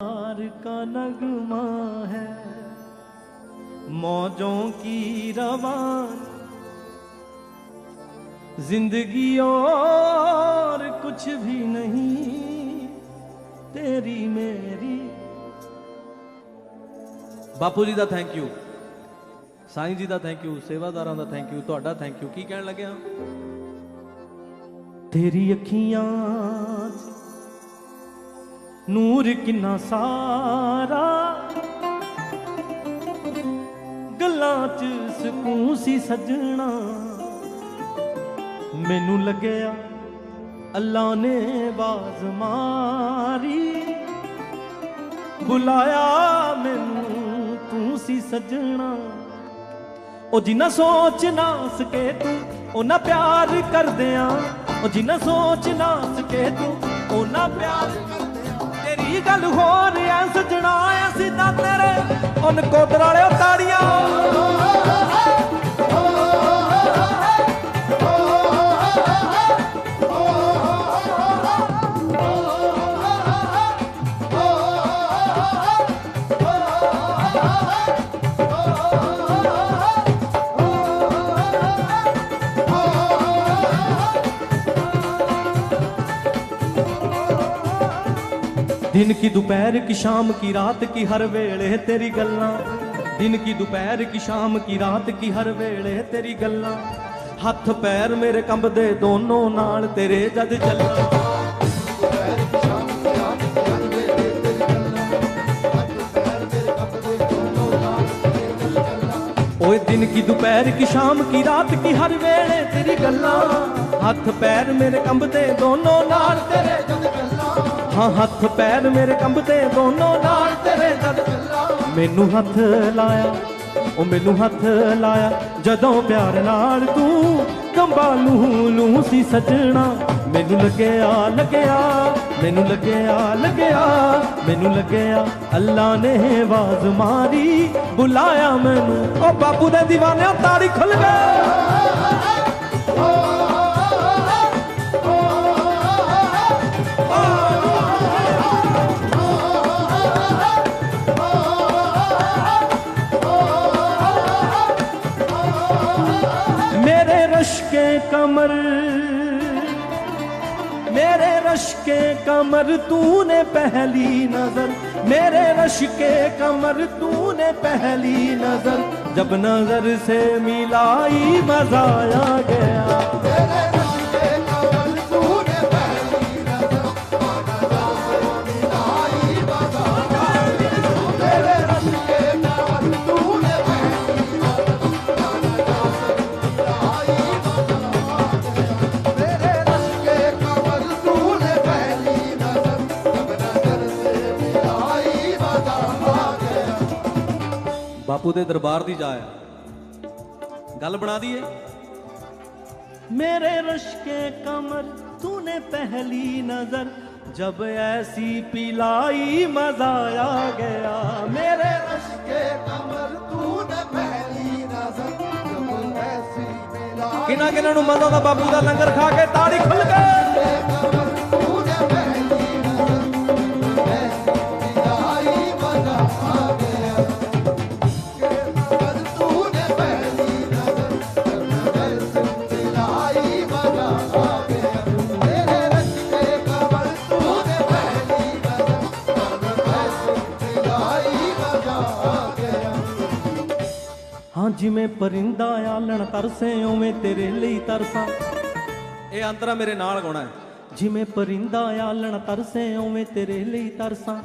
प्यार का नगमा है मौजों की रवान जिंदगी और कुछ भी नहीं तेरी मेरी ਬਾਪੂ ਜੀ ਦਾ ਥੈਂਕ ਯੂ ਸਾਈਂ ਜੀ ਦਾ ਥੈਂਕ ਯੂ ਸੇਵਾਦਾਰਾਂ ਦਾ ਥੈਂਕ ਯੂ ਤੁਹਾਡਾ ਥੈਂਕ ਯੂ ਕੀ ਕਹਿਣ ਲੱਗਿਆ ਤੇਰੀ ਅੱਖੀਆਂ 'ਚ ਨੂਰ ਕਿੰਨਾ ਸਾਰਾ। ਗੱਲਾਂ 'ਚ ਸਕੂਨ ਸੀ ਸੱਜਣਾ। ਮੈਨੂੰ ਲੱਗਿਆ ਅੱਲਾ ਨੇ ਬਾਜ਼ ਮਾਰੀ। ਬੁਲਾਇਆ ਮੈਨੂੰ ਤੂੰ ਸੀ ਸੱਜਣਾ। ਉਹ ਜਿੰਨਾ ਸੋਚ ਨਾ ਸਕੇ ਤੂੰ ਉਹਨਾਂ ਪਿਆਰ ਕਰਦਿਆਂ। ਉਹ ਜਿੰਨਾ ਸੋਚ ਨਾ ਸਕੇ ਤੂੰ ਉਹਨਾਂ ਪਿਆਰ ਕਰਦਿਆਂ। ਕੀ ਗੱਲ ਹੋ ਰਿਆ ਸਜਣਾ ਐ ਸਿੱਧਾ ਤੇਰੇ। ਉਹਨ ਕੋਦਰ ਵਾਲਿਓ ਤਾੜੀਆਂ ਦਿਨ ਕੀ ਦੁਪਹਿਰ ਕੀ ਸ਼ਾਮ ਕੀ ਰਾਤ ਕੀ ਹਰ ਵੇਲੇ ਤੇਰੀ ਗੱਲਾਂ। ਦਿਨ ਕੀ ਦੁਪਹਿਰ ਕੀ ਸ਼ਾਮ ਕੀ ਰਾਤ ਕੀ ਹਰ ਵੇਲੇ ਤੇਰੀ ਗੱਲਾਂ। ਹੱਥ ਪੈਰ ਮੇਰੇ ਕੰਬਦੇ ਦੋਨੋਂ ਨਾਲ ਤੇਰੇ ਜਦ ਚੱਲਾਂ दिन की दोपहर की शाम की रात की हर वेले तेरी गल्ला हथ पैर मेरे कंबते दोनों नाल तेरे जद गल्ला हाँ हथ पैर मेरे कंबते दोनों नाल तेरे जद गल्ला ਮੈਨੂੰ ਹੱਥ ਲਾਇਆ ਉਹ ਮੈਨੂੰ ਹੱਥ ਲਾਇਆ ਜਦੋਂ ਪਿਆਰ ਨਾਲ ਤੂੰ ਕੰਬਾ ਲੂ ਲੂ ਸੀ ਸਜਣਾ ਮੈਨੂੰ ਲੱਗਿਆ ਲੱਗਿਆ ਮੈਨੂੰ ਲੱਗਿਆ ਲੱਗਿਆ, ਮੈਨੂੰ ਲੱਗਿਆ, ਅੱਲਾ ਨੇ ਆਵਾਜ਼ ਮਾਰੀ, ਬੁਲਾਇਆ ਮੈਨੂੰ। ਓ ਬਾਪੂ ਦੇ دیਵਾਨਿਆਂ ਤਾੜੀ ਖੁੱਲ ਗਈ। कमर मेरे रश के कमर तूने पहली नज़र, मेरे रश के कमर तूने पहली नज़र, जब नज़र से मिलाई मज़ा आ गया। ਬਾਪੂ ਦੇ ਦਰਬਾਰ ਦੀ ਜਾਇਆ ਗੱਲ ਬਣਾ ਦਈਏ मेरे रश के कमर तूने पहली नजर जब ऐसी पिलाई मजा आ गया मेरे रश के कमर तूने पहली नजर जब ऐसी मिला ਕਿਨਾਂ ਕਿਨਾਂ ਨੂੰ ਮਜ਼ਾ ਦਾ ਬਾਪੂ ਦਾ ਲੰਗਰ ਖਾ ਕੇ ਤਾੜੀ ਖੁੱਲ ਗਈ ਜਿਵੇਂ ਪਰਿੰਦਾ ਆਲਣ ਤਰਸੇ ਓਵੇਂ ਤੇਰੇ ਲਈ ਤਰਸਾਂ। ਇਹ ਅੰਤਰਾ ਮੇਰੇ ਨਾਲ ਗਾਉਣਾ ਹੈ। ਜਿਵੇਂ ਪਰਿੰਦਾ ਆਲਣ ਤਰਸੇ ਓਵੇਂ ਤੇਰੇ ਲਈ ਤਰਸਾਂ।